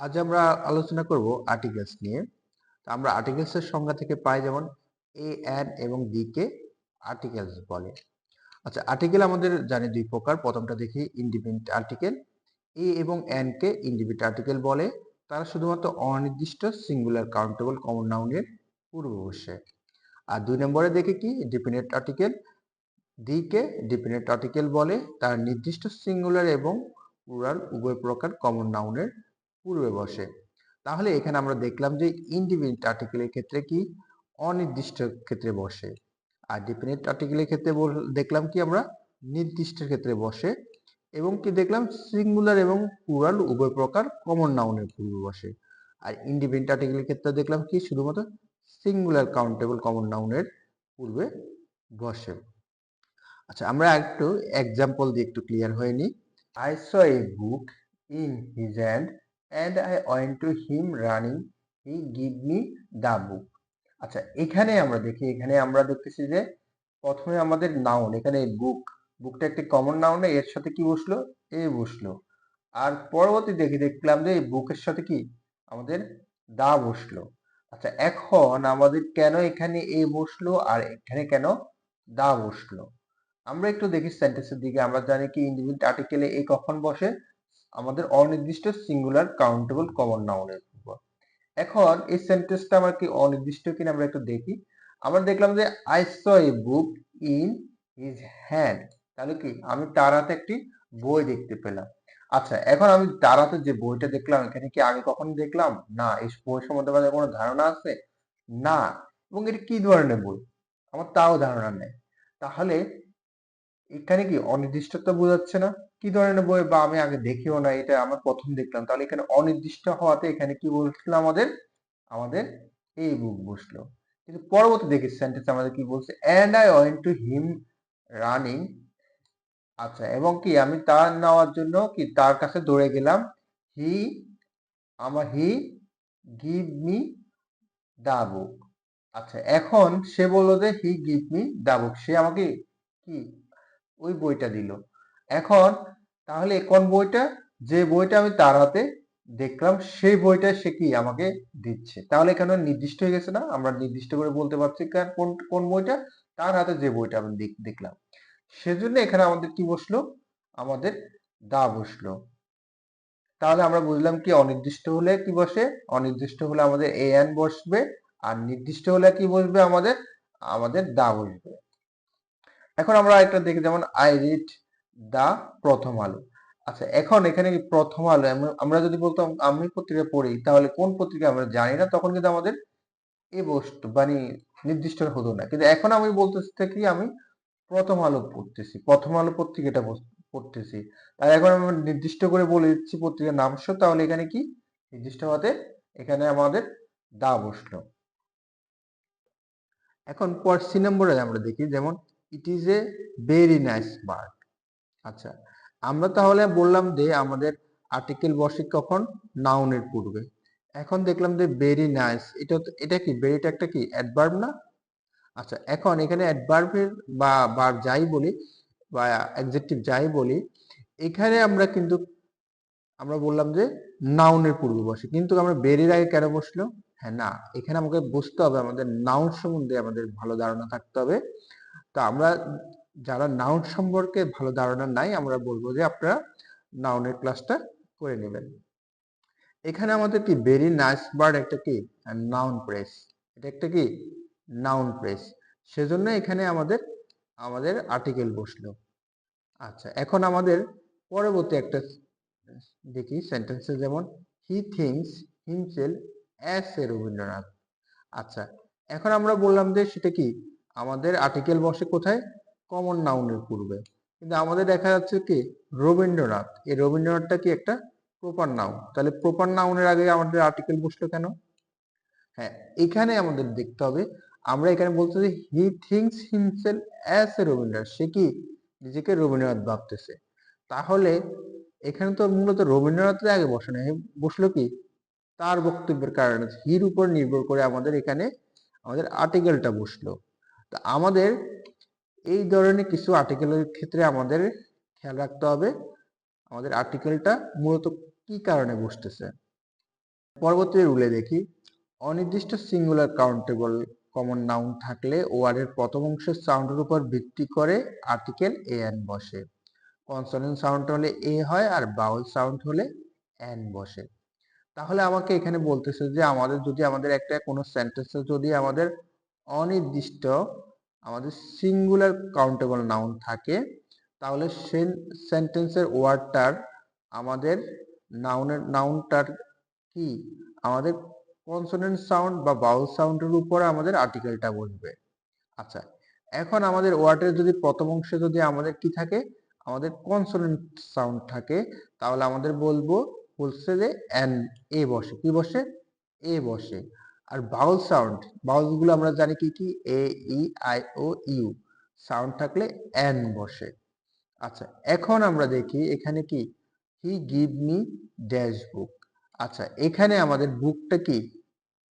আজ আমরা আলোচনা করব আর্টিকেলস নিয়ে। আমরা আর্টিকেলসের সংজ্ঞা থেকে পাই যেমন এ এন এবং ডি কে আর্টিকেলস বলে। আচ্ছা আর্টিকেল আমাদের জানি দুই প্রকার। প্রথমটা দেখি ইন্ডিপেন্ডেন্ট আর্টিকেল এ এবং এন কে ইন্ডিপেন্ডেন্ট আর্টিকেল বলে। তারা শুধুমাত্র অনির্দিষ্ট সিঙ্গুলার কাউন্টেবল কমন নাউনের পূর্ব বসে আর দুই নম্বরে দেখে কি? ডিপেন্ডেন্ট আর্টিকেল ডি কে ডিপেন্ডেন্ট আর্টিকেল বলে। তার নির্দিষ্ট সিঙ্গুলার এবং প্লুরাল উভয় প্রকার কমন নাউনের পূর্বে বসে। তাহলে এখানে আমরা দেখলাম যে ইন্ডিপেন্ডেন্ট আর্টিকেলের ক্ষেত্রে কি? অনির্দিষ্ট ক্ষেত্রে বসে। আর ডিপেন্ডেন্ট আর্টিকেলের ক্ষেত্রে দেখলাম কি আমরা? নির্দিষ্ট ক্ষেত্রে বসে। এবং কি দেখলাম? সিঙ্গুলার এবং প্লুরাল উভয় প্রকার কমন নাউনের পূর্বে বসে। আর ইন্ডিপেন্ডেন্ট আর্টিকেলের ক্ষেত্রে দেখলাম কি? শুধুমাত্র সিঙ্গুলার কাউন্টেবল কমন নাউনের পূর্বে বসে। আচ্ছা আমরা একটু এক্সাম্পল দিয়ে একটু ক্লিয়ার হয়ে নিই। I saw a book in his hand and I went to him running he give me the book আচ্ছা এখানে আমরা দেখি, এখানে আমরা দেখতেছি যে প্রথমে আমাদের নাউন এখানে বুক বুকটা একটি কমন নাউন এর সাথে কি বসল? এ বসল। আর পরবর্তী দেখি, দেখলাম যে এই বুকের সাথে কি? আমাদের দা বসল। আচ্ছা এখন আমাদের কেন এখানে এ বসল আর এখানে কেন দা বসল? আমরা একটু দেখি সেন্টেন্সের দিকে, আমরা জানি কি ইন্ডিপেন্ডেন্ট আর্টিকেলে এ কখন বসে? আমাদের অনির্দিষ্ট সিঙ্গুলার কাউন্টেবল কমন নাউনের উপর। এখন এই সেন্টেন্সটা আমার কি অনির্দিষ্ট কিনা আমরা একটু দেখি। আমরা দেখলাম যে I saw a book in his hand তাহলে কি? আমি তার হাতে একটি বই দেখতে পেলাম। আচ্ছা এখন আমি তার হাতে যে বইটা দেখলাম, এখানে কি আমি কখন দেখলাম? না, এই বই সম্বন্ধে আমাদের কোনো ধারণা আছে? না, এবং এটা কি ধরনের বই? আমার তাও ধারণা নেই। তাহলে এখানে কি অনির্দিষ্টতা বোঝাচ্ছে না? কি ধরনের বই বা আমি আগে দেখিও না, এটা আমার প্রথম দেখলাম। তাহলে এখানে অনির্দিষ্ট হওয়াতে এখানে কি বলছিল আমাদের? আমাদের এই বুক বসল। কিন্তু পরবর্তী দেখি সেন্টেন্স আমাদের কি বলছে and I went to him running আচ্ছা এবং কি আমি তার নেওয়ার জন্য কি তার কাছে দৌড়ে গেলাম। হি আমার হি গিভ মি দা বুক আচ্ছা এখন সে বলল যে হি গিভ মি দা বুক সে আমাকে কি? ওই বইটা দিল। এখন তাহলে কোন বইটা? যে বইটা আমি তার হাতে দেখলাম, সেই বইটা সে কি আমাকে দিচ্ছে? তাহলে এখানে নির্দিষ্ট হয়ে গেছে না? আমরা নির্দিষ্ট করে বলতে পারছি কোন কোন বইটা? তার হাতে যে বইটা আমি দেখলাম। সেজন্য এখানে আমাদের কি বসল? আমাদের দা বসল। তাহলে আমরা বুঝলাম কি অনির্দিষ্ট হলে কি বসে? অনির্দিষ্ট হলে আমাদের এ এন বসবে, আর নির্দিষ্ট হলে কি বসবে আমাদের? আমাদের দা বসবে। এখন আমরা একটা দেখি, যেমন আই রিড দা প্রথম আলো। আচ্ছা এখন এখানে প্রথম আলো? আমরা যদি বলতাম আমি পত্রিকা পড়ি, তাহলে কোন পত্রিকা আমরা জানি না? তখন কিন্তু আমাদের এ বস্তু মানে নির্দিষ্ট হতো না। কিন্তু এখন আমি বলতেছি কি আমি প্রথম আলো পড়তেছি। প্রথম আলো পত্রিকাটা পড়তেছি। আর এখন আমি নির্দিষ্ট করে বলে দিচ্ছি পত্রিকার নাম সহ, তাহলে এখানে কি? নির্দিষ্ট হতে এখানে আমাদের দা বসল। এখন পর সি নম্বরে আমরা দেখি, যেমন it is a very nice bird আচ্ছা আমরা তাহলে বললাম যে আমাদের আর্টিকেল বসে কখন? নাউনের পূর্বে। এখন দেখলাম যে ভেরি নাইস এটা এটা কি? ভেরিটা একটা কি? অ্যাডভার্ব না? আচ্ছা এখন এখানে অ্যাডভার্বের বা ভার্ব যাই বলি, বা অ্যাডজেক্টিভ যাই বলি, এখানে আমরা কিন্তু, আমরা বললাম যে নাউনের পূর্বে বসে। কিন্তু আমরা বেরির আগে কেন বসল? হ্যাঁ না, এখানে আমাকে বুঝতে হবে, আমাদের নাউন সম্বন্ধে আমাদের ভালো ধারণা থাকতে হবে। তো আমরা যারা নাউন সম্পর্কে ভালো ধারণা নাই, আমরা বলব যে আপনারা নাউনের ক্লাসটা করে নেবেন। এখানে আমাদের কি ভেরি নাইস বার্ড একটা কি? নাউন প্রেস এটা একটা কি? নাউন প্রেস সেজন্য এখানে আমাদের আমাদের আর্টিকেল বসল। আচ্ছা এখন আমাদের পরবর্তী একটা দেখি সেন্টেন্সে যেমন he thinks himself as a Rabindranath. আচ্ছা এখন আমরা বললাম যে সেটা কি? আমাদের আর্টিকেল বসে কোথায়? কমন নাউনের পূর্বে। কিন্তু আমাদের দেখা যাচ্ছে কি, রবীন্দ্রনাথ। এই রবীন্দ্রনাথটা কি একটা প্রপার নাউন তাহলে প্রপার নাউনের আগে আমাদের আর্টিকেল বসল কেন? হ্যাঁ এখানে আমাদের দেখতে হবে, আমরা এখানে বলতে যে he thinks himself as a Rabindranath. সে কি? নিজেকে রবীন্দ্রনাথ ভাবতেছে। তাহলে এখানে তো মূলত রবীন্দ্রনাথের আগে বসে না বসল কি? তার বক্তব্যের কারণে হির উপর নির্ভর করে আমাদের এখানে, আমাদের আর্টিকেলটা বসল। তা আমাদের এই ধরনের কিছু আর্টিকেলের ক্ষেত্রে আমাদের খেয়াল রাখতে হবে। আমাদের আর্টিকেলটা মূলত কি কারণে বসতেছে? পরবর্তী রুলে দেখি। অনির্দিষ্ট সিঙ্গুলার কাউন্টেবল কমন নাউন থাকলে ওয়ার্ডের প্রথম অংশের সাউন্ডের উপর ভিত্তি করে আর্টিকেল এ এন বসে। কনসোনেন্ট সাউন্ড হলে এ হয় আর বাউল সাউন্ড হলে এন বসে। তাহলে আমাকে এখানে বলতেছে যে আমাদের যদি আমাদের একটা কোনো সেন্টেন্সে যদি আমাদের অনির্দিষ্ট আমাদের সিঙ্গুলার কাউন্টেবল নাউন থাকে, তাহলে সেন্টেন্সের ওয়ার্ডটার আমাদের নাউনের নাউনটার কি? আমাদের কনসোনেন্ট সাউন্ড বা বাউল সাউন্ডের উপর আমাদের আর্টিকেলটা বসবে। আচ্ছা এখন আমাদের ওয়ার্ডের যদি প্রথম অংশে যদি আমাদের কি থাকে? আমাদের কনসোনেন্ট সাউন্ড থাকে, তাহলে আমাদের বলব বলছে যে এন এ বসে। কি বসে? এ বসে। আর বাউল সাউন্ড বাউলগুলো আমরা জানি কি কি? A E I O U sound থাকলে এন বসে। আচ্ছা এখন আমরা দেখি এখানে কি? He give me dash book আচ্ছা এখানে আমাদের বুকটা কি?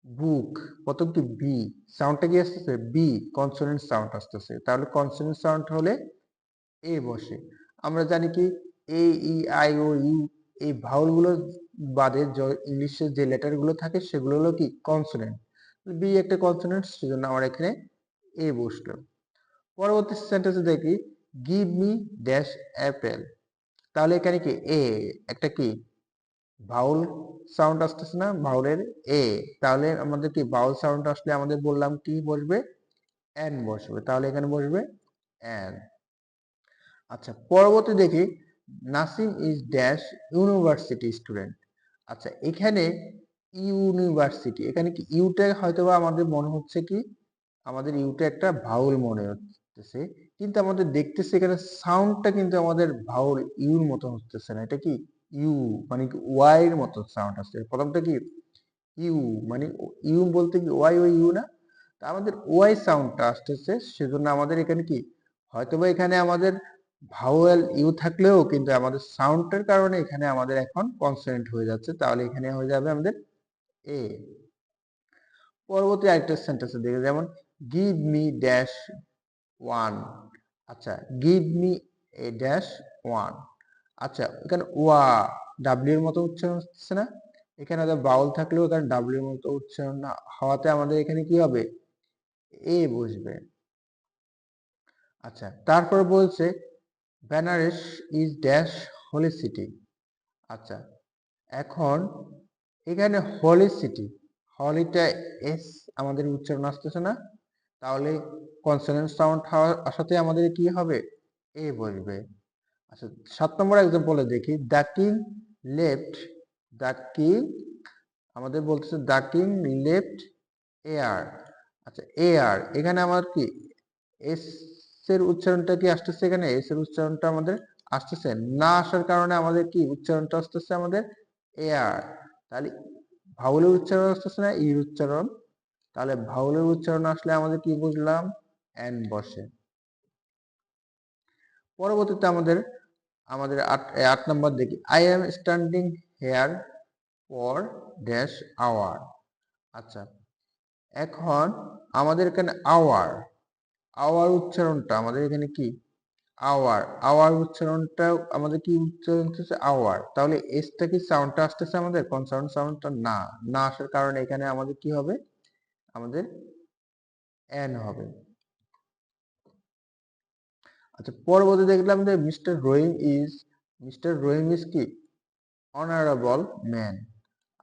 বুক প্রথম কি? বি সাউন্ডটা কি আসতেছে? বি কনসোনেন্ট সাউন্ড আসতেছে। তাহলে কনসোনেন্ট সাউন্ড হলে এ বসে। আমরা জানি কি? এ ই আই ও ইউ এই ভাউলগুলো বাদে ইংলিশের যে লেটারগুলো থাকে সেগুলো হলো কি? কনসোনেন্ট বি একটা কনসোনেন্ট সেজন্য আমার এখানে এ বসল। পরবর্তী সেন্টেন্সে দেখি গিভ মি ড্যাশ অ্যাপেল তাহলে এখানে কি? এ একটা কি? ভাউল সাউন্ড আসতেছে না? ভাউলের এ তাহলে আমাদের কি? ভাউল সাউন্ড আসলে আমাদের বললাম কি বসবে? এন বসবে। তাহলে এখানে বসবে এন আচ্ছা পরবর্তী দেখি, Nasim is dash university student আচ্ছা এখানে ইউনিভার্সিটি, এখানে কি ইউটা হয়তো বা আমাদের মনে হচ্ছে কি, আমাদের ইউটা একটা ভাউল মনে হচ্ছে, কিন্তু আমাদের দেখতেছে এখানে সাউন্ডটা কিন্তু আমাদের ভাউল ইউর মতো হচ্ছে না, এটা কি ইউ মানে কি ওয়াই এর মতো সাউন্ড আসছে, প্রথমটা কি ইউ মানে ইউ বলতে কি ওয়াই ওই ইউ না, তা আমাদের ওয়াই সাউন্ডটা আসতেছে, সেজন্য আমাদের এখানে কি, হয়তোবা এখানে আমাদের ভাওয়েল ইউ থাকলেও কিন্তু আমাদের সাউন্ডের কারণে এখানে আমাদের এখন কনসোনেন্ট হয়ে যাচ্ছে। তাহলে এখানে হয়ে যাবে আমাদের এ পরবর্তী আরেকটা সেন্টেন্সে দেখে যেমন গিভ মি ড্যাশ ওয়ান আচ্ছা give me a dash one আচ্ছা এখানে ওয়া ডাব্লিউ এর মতো উচ্চারণ হচ্ছে না। এখানে বাউল থাকলেও এখানে ডাব্লিউ এর মতো উচ্চারণ না হওয়াতে আমাদের এখানে কি হবে? এ বসবে। আচ্ছা তারপর বলছে Benaras is dash holy city. আচ্ছা এখন এখানে হোলি সিটি, হলিটা এস আমাদের উচ্চারণ আসতেছে না, তাহলে কনসোনেন্ট সাউন্ড আসাতে আমাদের কি হবে? এ বসবে। আচ্ছা সাত নম্বর এক্সাম্পলে দেখি the king left the king আমাদের বলতেছে দ্য কিং লেফট এয়ার আচ্ছা এয়ার এখানে আমার কি? এস এর উচ্চারণটা কি আসতেছে এখানে? এস এর উচ্চারণটা আমাদের আসতেছে। না আসার কারণে আমাদের কি উচ্চারণটা আসতেছে? আমাদের এয়ার তাহলে ভাউলের উচ্চারণ আসতেছে না? ইর উচ্চারণ। তাহলে ভাউলের উচ্চারণ আসলে আমাদের কি বুঝলাম? এন বসে। পরবর্তীতে আমাদের আমাদের আট আট নম্বর দেখি। I am standing here for dash hour আচ্ছা। এখন আমাদের এখানে আওয়ার আওয়ার উচ্চারণটা আমাদের এখানে কি? আওয়ার। আওয়ার উচ্চারণটা আমাদের কি উচ্চারণ হচ্ছে? আওয়ার। তাহলে এসটা কি সাউন্ডটা আসতেছে আমাদের? কনসাউন্ড সাউন্ডটা না। না আসার কারণে এখানে আমাদের কি হবে? আমাদের এন হবে। আচ্ছা পরবর্তী দেখলাম যে Mister Rohim is, Mister Rohim is কি? অনারেবল ম্যান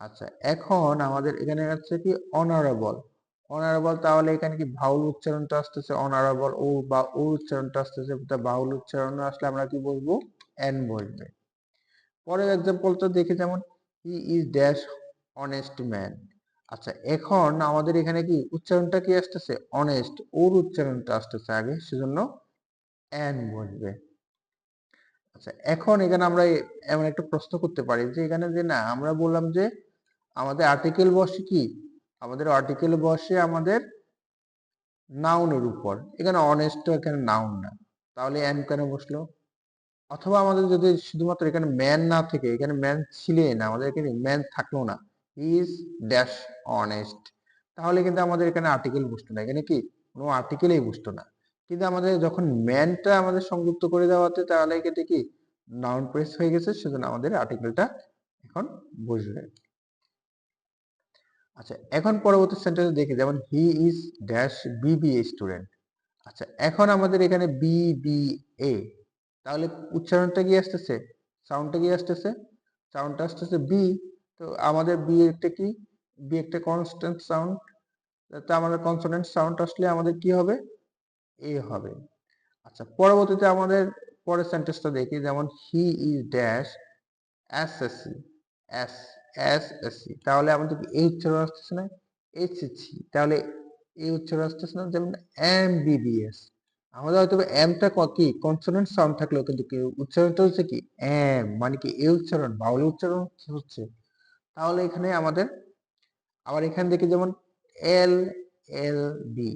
আচ্ছা এখন আমাদের এখানে আছে কি? অনারেবল অনারেবল তাহলে এখানে কি ভাউল উচ্চারণটা আসতেছে? অনারেবল ও বা ও উচ্চারণটা আসতেছে, তা ভাউল উচ্চারণ আসলে আমরা কি বলব? এন বলবে। পরের এক্সাম্পলটা দেখে যেমন he is dash honest man আচ্ছা এখন আমাদের এখানে কি উচ্চারণটা কি আসতেছে? অনেস্ট ওর উচ্চারণটা আসতেছে আগে, সেজন্য এন বসবে আচ্ছা এখন এখানে আমরা এমন একটা প্রশ্ন করতে পারি যে এখানে যে না, আমরা বললাম যে আমাদের আর্টিকেল বসে কি? আমাদের আর্টিকেল বসে আমাদের নাউনের উপর। এখানে অনেস্ট এখানে নাউন না। তাহলে এন কেন বসল? অথবা আমাদের যদি শুধুমাত্র এখানে ম্যান না থেকে, এখানে ম্যান ছিলেন আমাদের এখানে ম্যান থাকল না। ইজ ড্যাশ অনেস্ট তাহলে কিন্তু আমাদের এখানে আর্টিকেল বসতো না। এখানে কি? কোনো আর্টিকেলই বসতো না। কিন্তু আমাদের যখন ম্যানটা আমাদের সংযুক্ত করে দেওয়াতে তাহলে এক্ষেত্রে কি? নাউন প্রেস হয়ে গেছে, সেজন্য আমাদের আর্টিকেলটা এখন বসবে। আচ্ছা এখন পরবর্তী সেন্টেন্স দেখি, যেমন he is dash BBA student আচ্ছা এখন আমাদের এখানে বিবিএ তাহলে উচ্চারণটা কি আসতেছে? সাউন্ডটা কি আসতেছে? সাউন্ডটা আসতেছে বি তো আমাদের বি একটা কি? বি একটা কনস্ট্যান্ট সাউন্ড তো আমাদের কনসোনেন্ট সাউন্ড আসলে আমাদের কি হবে? এ হবে। আচ্ছা পরবর্তীতে আমাদের পরের সেন্টেন্সটা দেখি, যেমন he is dash SSC S S S C তাহলে আমাদের এই উচ্চারণ আসতেছে না এইচএসসি তাহলে এই উচ্চারণ আসতেছে না যেমন এম বিবিএস আমাদের হয়তো এমটা কি কনসোনেন্ট সাউন্ড থাকলেও কিন্তু কি উচ্চারণটা হচ্ছে কি? এম মানে কি এই উচ্চারণ বাউলি উচ্চারণ হচ্ছে। তাহলে এখানে আমাদের, আবার এখান থেকে যেমন এল এল বি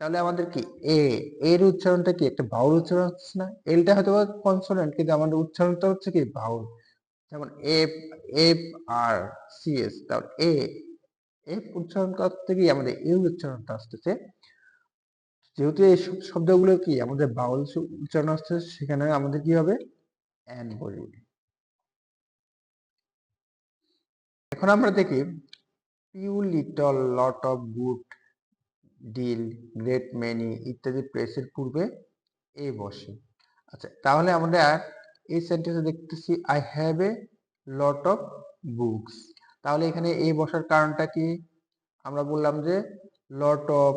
তাহলে আমাদের কি? এ এর উচ্চারণটা কি? একটা বাউল উচ্চারণ হচ্ছে না? এলটা হয়তো কনসোনেন্ট কিন্তু আমাদের উচ্চারণটা হচ্ছে কি? বাউল যেমন F F R C S তাহলে এ এফ উচ্চারণ করতে গিয়ে আমাদের এ উচ্চারণটা আসতেছে। যেহেতু এই শব্দগুলো কি, আমাদের বাউল উচ্চারণ আসতেছে সেখানে আমাদের কি হবে? এন বলি এখন আমরা দেখি few little lot of good deal great many ইত্যাদি প্রেসের পূর্বে এ বসে। আচ্ছা তাহলে আমরা এই সেন্টেন্সে দেখতেছি I have a lot of books তাহলে এখানে এ বসার কারণটা কি? আমরা বললাম যে লট অফ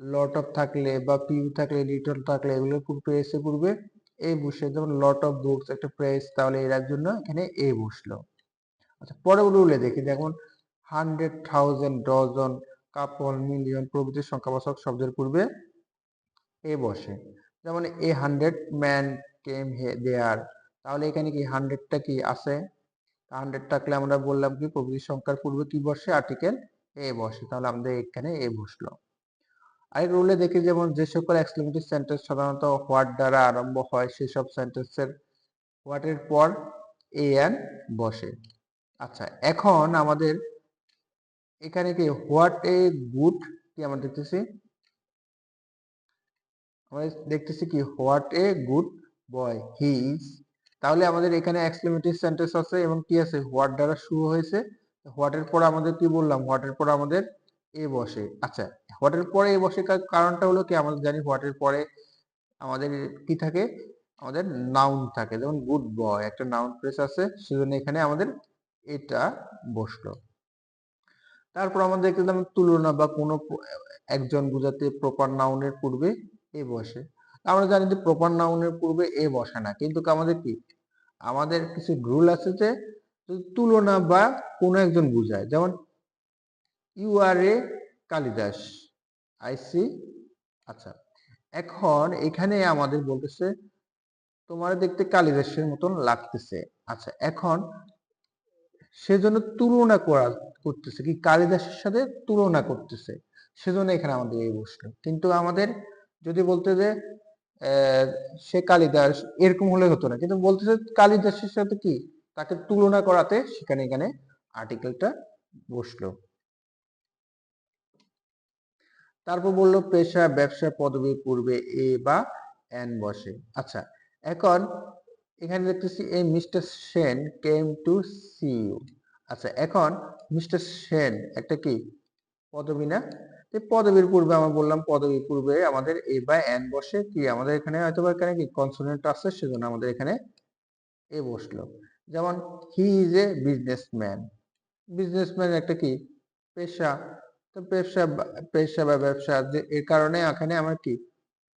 লট অফ থাকলে বা পিউ থাকলে লিটল থাকলে এগুলো প্রেসে পূর্বে এ বসে। যেমন লট অফ বুকস একটা প্রেস তাহলে এর জন্য এখানে এ বসল। আচ্ছা পরে রুলে দেখি যেমন hundred thousand dozen couple million প্রভৃতির সংখ্যাবাচক শব্দের পূর্বে এ বসে। যেমন এ হান্ড্রেড ম্যান কেম হে দেয়ার তাহলে এখানে কি হান্ড্রেডটা কি আছে? হান্ড্রেড থাকলে আমরা বললাম কি প্রভৃতি সংখ্যার পূর্বে কি বসে? আর্টিকেল এ বসে। তাহলে আমাদের এখানে এ বসল। আর রুলে দেখি, যেমন যে সকল এক্সক্লেমেটিভ সেন্টেন্স সাধারণত হোয়াট দ্বারা আরম্ভ হয় সেসব সেন্টেন্সের হোয়াটের পর এ এন বসে। আচ্ছা এখন আমাদের এখানে কি হোয়াট এ গুড কি আমরা দেখতেছি? আমরা দেখতেছি কি what a good boy he is তাহলে আমাদের এখানে এক্সক্লেমেটিভ সেন্টেন্স আছে এবং কি আছে? হোয়াট দ্বারা শুরু হয়েছে? হোয়াটের পর আমাদের কি বললাম? হোয়াটের পর আমাদের এ বসে। আচ্ছা হোয়াটের পরে এ বসে কারণটা হলো কি? আমরা জানি হোয়াটের পরে আমাদের কি থাকে? আমাদের নাউন থাকে। যেমন গুড বয় একটা নাউন প্রেস আছে, সেজন্য এখানে আমাদের এটা বসল। তারপর আমাদের দেখলাম তুলনা বা কোনো একজন বুঝাতে প্রপার নাউনের পূর্বে এ বসে। আমরা জানি যে প্রপার নাউনের পূর্বে এ বসে না। কিন্তু আমাদের কি? আমাদের কিছু রুল আছে যে তুলনা বা কোনো একজন বুঝায়। যেমন you are a Kalidas. I see আচ্ছা এখন এখানে আমাদের বলতেছে, তোমার দেখতে কালিদাসের মতন লাগতেছে। আচ্ছা এখন সেজন্য তুলনা করা করতেছে কি? কালিদাসের সাথে তুলনা করতেছে। সেজন্য এখানে আমাদের এই বসল। কিন্তু আমাদের যদি বলতে যে সে কালিদাস এরকম হলে হতো না। কিন্তু বলতেছে কালিদাসের সাথে কি? তাকে তুলনা করাতে সেখানে এখানে আর্টিকেলটা বসল। তারপর বলল, পেশা, ব্যবসা পদবীর পূর্বে এ বা এন বসে। আচ্ছা এখন এখানে দেখতেছি এই Mister Sen came to see you আচ্ছা এখন মিস্টার সেন একটা কি? পদবী না? পদবীর পূর্বে আমরা বললাম, পদবীর পূর্বে আমাদের এ বা এন বসে কি? আমাদের এখানে হয়তো বা এখানে কি কনসোনেন্ট আছে? সেজন্য আমাদের এখানে এ বসল। যেমন he is a businessman businessman একটা কি? পেশা। তো পেশা পেশা বা ব্যবসা এর কারণে এখানে আমার কি?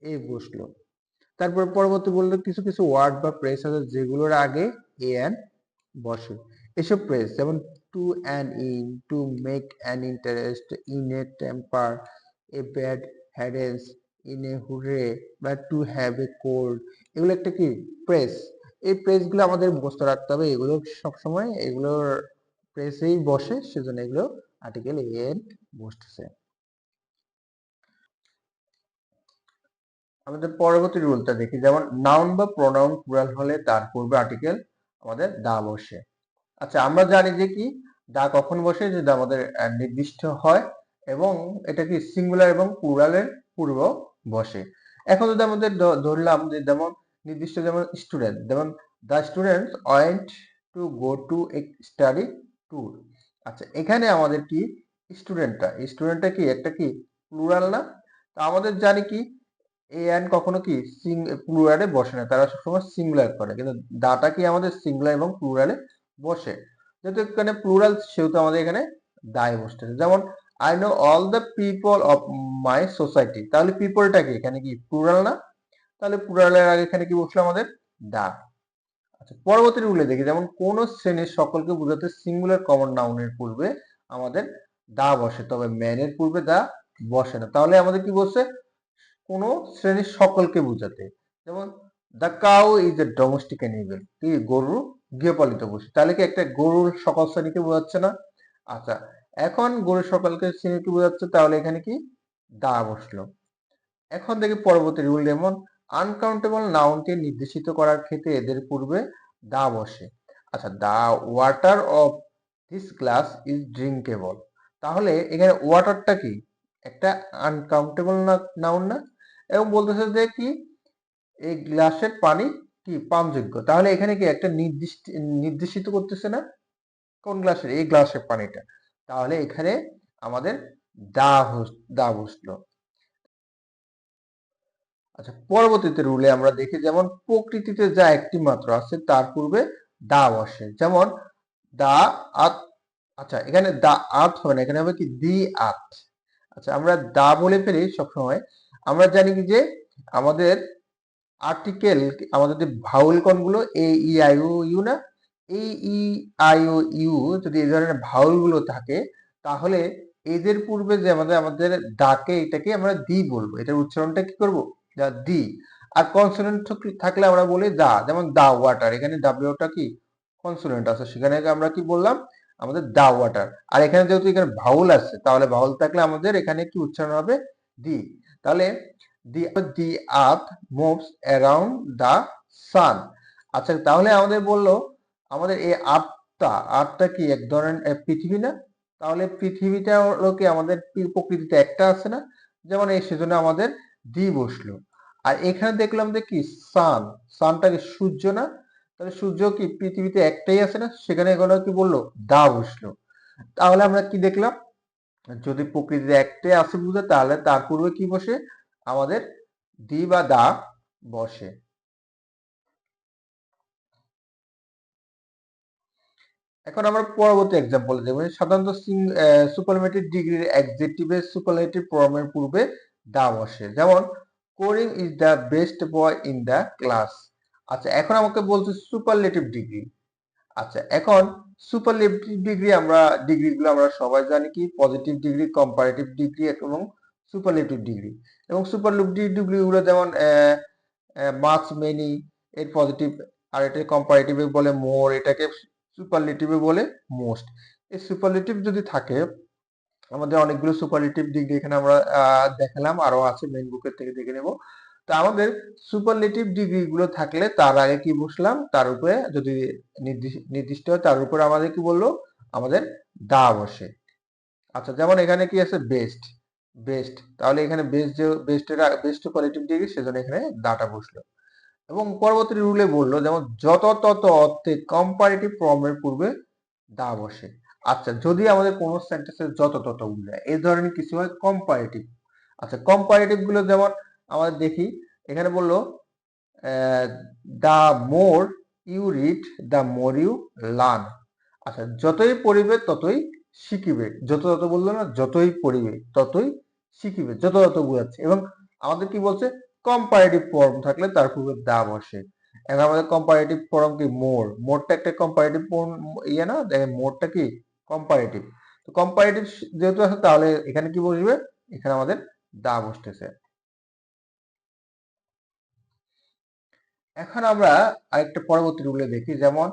এ বসল। তারপর পরবর্তী বলল, কিছু কিছু ওয়ার্ড বা প্রেস আছে যেগুলোর আগে এ এন বসে। এসব প্রেস যেমন to an in to make an interest in a temper a bad হ্যাডেন্স in a hurry বা টু হ্যাভ এ কোল্ড এগুলো একটা কি? প্রেস এই প্রেসগুলো আমাদের মুখস্থ রাখতে হবে। এগুলো সবসময় এগুলোর প্রেসেই বসে, সেজন্য এগুলো আর্টিকেল এন বসতেছে। আমাদের পরবর্তী রুলটা দেখি। যেমন নাউন বা প্রোনাউন প্লুরাল হলে তার পূর্বে আর্টিকেল আমাদের দা বসে। আচ্ছা আমরা জানি যে কি? দা কখন বসে? যদি আমাদের নির্দিষ্ট হয় এবং এটা কি সিঙ্গুলার এবং প্লুরালের পূর্ব বসে। এখন যদি আমাদের ধরলাম যে যেমন নির্দিষ্ট যেমন স্টুডেন্ট যেমন the student went to go to study tour আচ্ছা এখানে আমাদের কি স্টুডেন্টটা স্টুডেন্টটা কি? একটা কি প্লুরাল না? তো আমাদের জানি কি এ অ্যান্ড কখনো কি সিং প্লুরালে বসে না, তারা সবসময় সিঙ্গুলার করে। কিন্তু দাটা কি আমাদের সিঙ্গুলার এবং প্লুরালে বসে। যেহেতু এখানে প্লুরাল সেহেতু আমাদের এখানে দায় বসতেছে যেমন I know all the people of my society তাহলে পিপলটা কি? এখানে কি প্লুরাল না? তাহলে প্লুরালের আগে এখানে কি বসল আমাদের? দা। আচ্ছা পরবর্তী রুলে দেখি। যেমন, কোন শ্রেণির সকলকে বোঝাতে সিঙ্গুলার কমন নাউনের পূর্বে আমাদের দা বসে। তবে ম্যানের পূর্বে দা বসে না। তাহলে আমাদের কি বসে কোন শ্রেণির সকলকে বোঝাতে। যেমন the cow is a domestic animal কি? গরু? গৃহপালিত পশু তাহলে কি একটা গরুর সকল শ্রেণীকে বোঝাচ্ছে না? আচ্ছা এখন গরুর সকলকে শ্রেণীকে বোঝাচ্ছে, তাহলে এখানে কি? দা বসল। এখন দেখি পরবর্তী রুল যেমন আনকাউন্টেবল নাউনকে নির্দেশিত করার ক্ষেত্রে এদের পূর্বে দা বসে। আচ্ছা the water of this glass is drinkable তাহলে এখানে ওয়াটারটা কি? একটা আনকাউন্টেবল নাউন না? এবং বলতেছে যে কি? এই গ্লাসের পানি কি পানযোগ্য তাহলে এখানে কি একটা নির্দিষ্ট, নির্দেশিত করতেছে না? কোন গ্লাসের? এই গ্লাসের পানিটা। তাহলে এখানে আমাদের দা দা বসল। আচ্ছা পরবর্তীতে রুলে আমরা দেখি যেমন প্রকৃতিতে যা একটি মাত্র আছে, তার পূর্বে দা বসে। যেমন দা আত আচ্ছা এখানে দা আত হবে না, এখানে হবে কি দি আত। আচ্ছা আমরা দা বলে ফেলি সবসময়। আমরা জানি কি যে আমাদের আর্টিকেল আমাদের যে ভাউল কোনগুলো এ ই আই ও ইউ না এ ই আই ও ইউ যদি এই ধরনের ভাউলগুলো থাকে, তাহলে এদের পূর্বে যে আমাদের আমাদের ডাকে এটাকে আমরা দি বলব। এটার উচ্চারণটা কি করব? দি। আর কনসোনেন্ট থাকলে আমরা বলি দা যেমন দা ওয়াটার, এখানে ডাব্লিউটা কি? কনসোনেন্ট আছে। সেখানে আমরা কি বললাম? আমাদের দা ওয়াটার। আর এখানে যেহেতু এখানে ভাউল আছে, তাহলে ভাউল থাকলে আমাদের এখানে কি উচ্চারণ হবে? দি। তাহলে দি দি আর্থ মুভস অ্যারাউন্ড দা সান আচ্ছা তাহলে আমাদের বলল, আমাদের এই আর্থটা আর্থটা কি এক ধরনের পৃথিবী না? তাহলে পৃথিবীটা হলো কি আমাদের প্রকৃতিতে একটা আছে না? যেমন এই সেজন্য আমাদের দি বসল। আর এখানে দেখলাম যে কি সান সানটা কি সূর্য না? তাহলে সূর্য কি পৃথিবীতে একটাই আছে না? সেখানে এগুলো কি বলল? দা বসল। তাহলে আমরা কি দেখলাম? যদি প্রকৃতিতে একটাই আছে বুঝে তাহলে তার পূর্বে কি বসে? আমাদের দি বা দা বসে। এখন আমরা পরবর্তী এক্সাম্পল দেব সাধারণত সুপারমেটিভ ডিগ্রির এক্সিটিভের সুপারলেটিভ ফর্মের পূর্বে দা বসে। যেমন কোরিং is the best boy in the class আচ্ছা এখন আমাকে বলছে সুপারলেটিভ ডিগ্রি আচ্ছা এখন সুপারলেটিভ ডিগ্রি আমরা ডিগ্রিগুলো আমরা সবাই জানি কি? পজিটিভ ডিগ্রি কম্পারেটিভ ডিগ্রি এবং সুপারলেটিভ ডিগ্রি এবং সুপারলেটিভ ডিগ্রিগুলো যেমন মাছ মেনি এর পজিটিভ আর এটা কম্পারেটিভে বলে মোর এটাকে সুপারলেটিভে বলে মোস্ট এই সুপারলেটিভ যদি থাকে, আমাদের অনেকগুলো সুপারলেটিভ ডিগ্রি এখানে আমরা দেখালাম, আরও আছে মেইন বুকের থেকে দেখে নেব। তো আমাদের সুপারলেটিভ ডিগ্রিগুলো থাকলে তার আগে কি বসলাম তার উপরে যদি নির্দিষ্ট হয়, তার উপরে আমাদের কি বলল? আমাদের দা বসে। আচ্ছা যেমন এখানে কি আছে? বেস্ট বেস্ট তাহলে এখানে বেস্ট যে বেস্টের বেস্ট কোয়ালিটিভ ডিগ্রি সেজন্য এখানে দাটা বসল। এবং পরবর্তী রুলে বলল, যেমন যত তত অর্থে কম্পারেটিভ ফর্মের পূর্বে দা বসে। আচ্ছা যদি আমাদের কোনো সেন্টেন্সের যত তত উল্লেখ এই ধরনের কিছু হয় কম্পারেটিভ আচ্ছা কম্পারেটিভগুলো যেমন আমাদের দেখি, এখানে বলল the more you read the more you learn আচ্ছা যতই পড়িবে ততই শিখিবে। যত তত বলল না, যতই পড়িবে ততই শিখিবে যত তত বোঝাচ্ছে। এবং আমাদের কি বলছে? কম্পারেটিভ ফর্ম থাকলে তার পূর্বে দা বসে এখন আমাদের কম্পারেটিভ ফর্ম কি? মোর। মোরটা একটা কম্পারেটিভ ইয়ে না? দেখেন, মোরটা কি? কম্পারেটিভ তো কম্পারেটিভ যেহেতু আছে, তাহলে এখানে কি বসবে? এখানে আমাদের দা বসতেছে এখন আমরা আরেকটা পরবর্তী রুলে দেখি, যেমন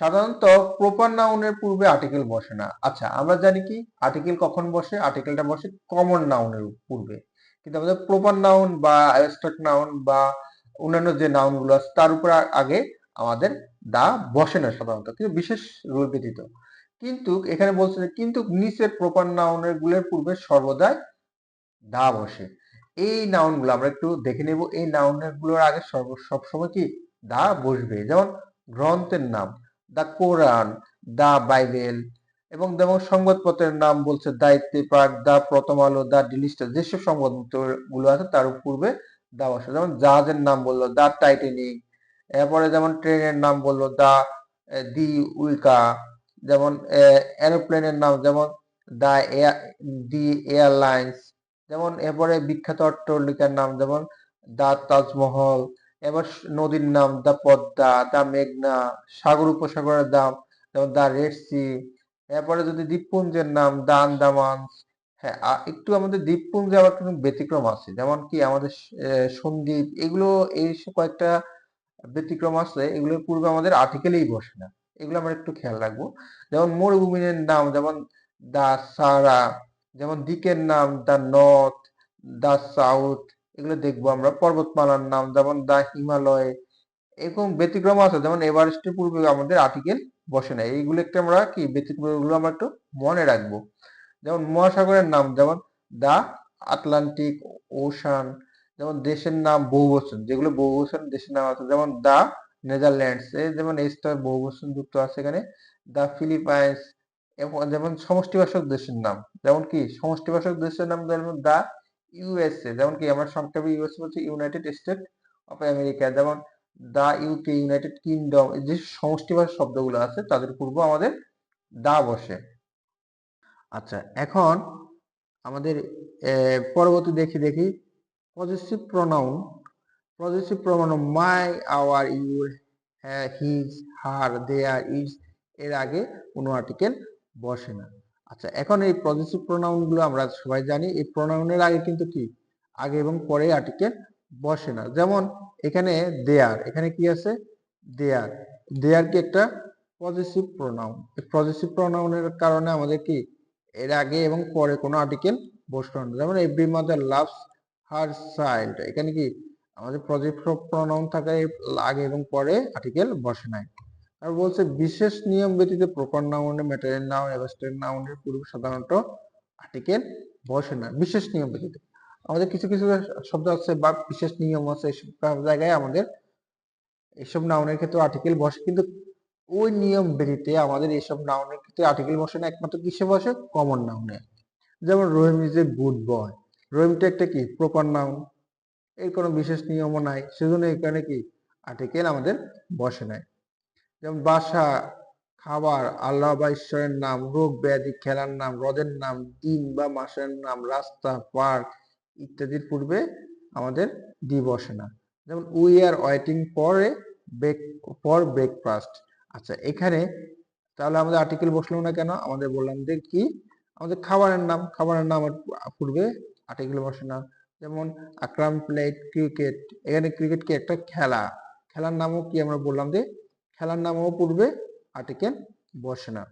সাধারণত প্রপার নাউনের পূর্বে আর্টিকেল বসে না। আচ্ছা আমরা জানি কি? আর্টিকেল কখন বসে? আর্টিকেলটা বসে কমন নাউনের পূর্বে। কিন্তু আমাদের প্রপার নাউন বা অ্যাবস্ট্রাক্ট নাউন বা অন্যান্য যে নাউনগুলো আছে, তার উপর আগে আমাদের দা বসে না সাধারণত, কিন্তু বিশেষ রুল ব্যতীত। কিন্তু এখানে বলছে কিন্তু নিচের প্রপার নাউনেরগুলোর পূর্বে সর্বদাই দা বসে। এই নাউনগুলো আমরা একটু দেখে নেব। এই নাউনেরগুলোর আগে সবসময় কি? দা বসবে। যেমন গ্রন্থের নাম। দা কোরআন দা বাইবেল এবং যেমন সংবাদপত্রের নাম বলছে দায়িত্বে পাক দা প্রথম আলো দা ডিলিস্টার যেসব সংবাদপত্রগুলো আছে তার পূর্বে দা বসে যেমন জাহাজের নাম বলল দা টাইটানিক, এরপরে যেমন ট্রেনের নাম বলল দা দি উইকা, যেমন এরোপ্লেনের নাম যেমন দা এয়ার দি এয়ারলাইন্স, যেমন এরপরে বিখ্যাত অট্টালিকার নাম যেমন দা তাজমহল এবার নদীর নাম দা পদ্মা, দা মেঘনা, সাগর উপসাগরের নাম যেমন দা রেড সি, এরপরে যদি দ্বীপপুঞ্জের নাম দা আন্দামান হ্যাঁ একটু আমাদের দ্বীপপুঞ্জে আবার কোনো ব্যতিক্রম আছে, যেমন কি আমাদের সন্দ্বীপ, এগুলো এই কয়েকটা ব্যতিক্রম আছে, এগুলোর পূর্বে আমাদের আর্টিকেলেই বসে না, এগুলো আমরা একটু খেয়াল রাখব, যেমন মরুভূমির নাম, যেমন দা সারা, যেমন দিকের নাম দা নর্থ, দা সাউথ এগুলো দেখব আমরা। পর্বতমালার নাম, যেমন দা হিমালয়, এরকম ব্যতিক্রম আছে। যেমন এভারেস্টের পূর্বে আমাদের আর্টিকেল বসে না এইগুলো একটু আমরা কি ব্যতিক্রমগুলো আমরা একটু মনে রাখব। যেমন মহাসাগরের নাম, যেমন দা আটলান্টিক ওশান, যেমন দেশের নাম বহুবচন, যেগুলো বহুবচন দেশের নাম আছে। যেমন দা নেদারল্যান্ডস, এই যেমন এইটা বহুবচন যুক্ত আছে এখানে। দা ফিলিপাইন্স, এবং যেমন সমষ্টিবাসক দেশের নাম, যেমন কি সমষ্টিবাসক দেশের নাম, যেমন দা ইউএসএ যেমন কি আমরা সংক্ষেপে ইউএসএ বলছি ইউনাইটেড স্টেট অফ আমেরিকা যেমন দা ইউকে ইউনাইটেড কিংডম যে সমষ্টিবাচক শব্দগুলো আছে, তাদের পূর্ব আমাদের দা বসে। আচ্ছা এখন আমাদের পরবর্তী দেখি দেখি positive pronoun positive pronoun my our your his her their its এর আগে কোনো আর্টিকেল বসে না। আচ্ছা এখন এই পজিটিভ প্রোনাউনগুলো আমরা সবাই জানি, এই প্রোনাউনের আগে কিন্তু কি? আগে এবং পরে আর্টিকেল বসে না। যেমন এখানে দেয়ার এখানে কি আছে? দেয়ার দেয়ার কি একটা পজিটিভ প্রোনাউন এই পজিটিভ প্রোনাউনের কারণে আমাদের কি? এর আগে এবং পরে কোনো আর্টিকেল বসল না। যেমন every mother loves her child এখানে কি? আমাদের পজিটিভ প্রোনাউন থাকায় আগে এবং পরে আর্টিকেল বসে নাই। আর বলছে বিশেষ নিয়ম ব্যতীত প্রপার নাউনে ম্যাটেরিয়াল নাউন অ্যাবস্ট্রাক্ট নাউনের পূর্বে সাধারণত আর্টিকেল বসে না। বিশেষ নিয়ম ব্যতীত। আমাদের কিছু কিছু শব্দ আছে বা বিশেষ নিয়ম আছে এইসব জায়গায় আমাদের এইসব নাউনের ক্ষেত্রে আর্টিকেল বসে, কিন্তু ওই নিয়ম ব্যতীত আমাদের এইসব নাউনের ক্ষেত্রে আর্টিকেল বসে না, একমাত্র কিসে বসে? কমন নাউনে। যেমন Rahim is a good boy. রহিমটা একটা কি? Proper noun. এর কোনো বিশেষ নিয়মও নাই। সেজন্য এখানে কি? আর্টিকেল আমাদের বসে নাই। যেমন বাসা, খাবার, আল্লাহ বা ঈশ্বরের নাম, রোগ ব্যাধি, খেলার নাম হ্রদের নাম, দিন বা মাসের নাম, রাস্তা, পার্ক ইত্যাদির পূর্বে আমাদের দি বসে না। যেমন we are waiting for a break for breakfast আচ্ছা এখানে তাহলে আমাদের আর্টিকেল বসল না কেন? আমাদের বললাম যে কি? আমাদের খাবারের নাম খাবারের নাম পূর্বে আর্টিকেল বসে না। যেমন আকরাম প্লেট ক্রিকেট এখানে ক্রিকেট কি একটা খেলা? খেলার নামও কি আমরা বললাম যে খেলার নামও পূর্বে আর্টিকেল বসে না।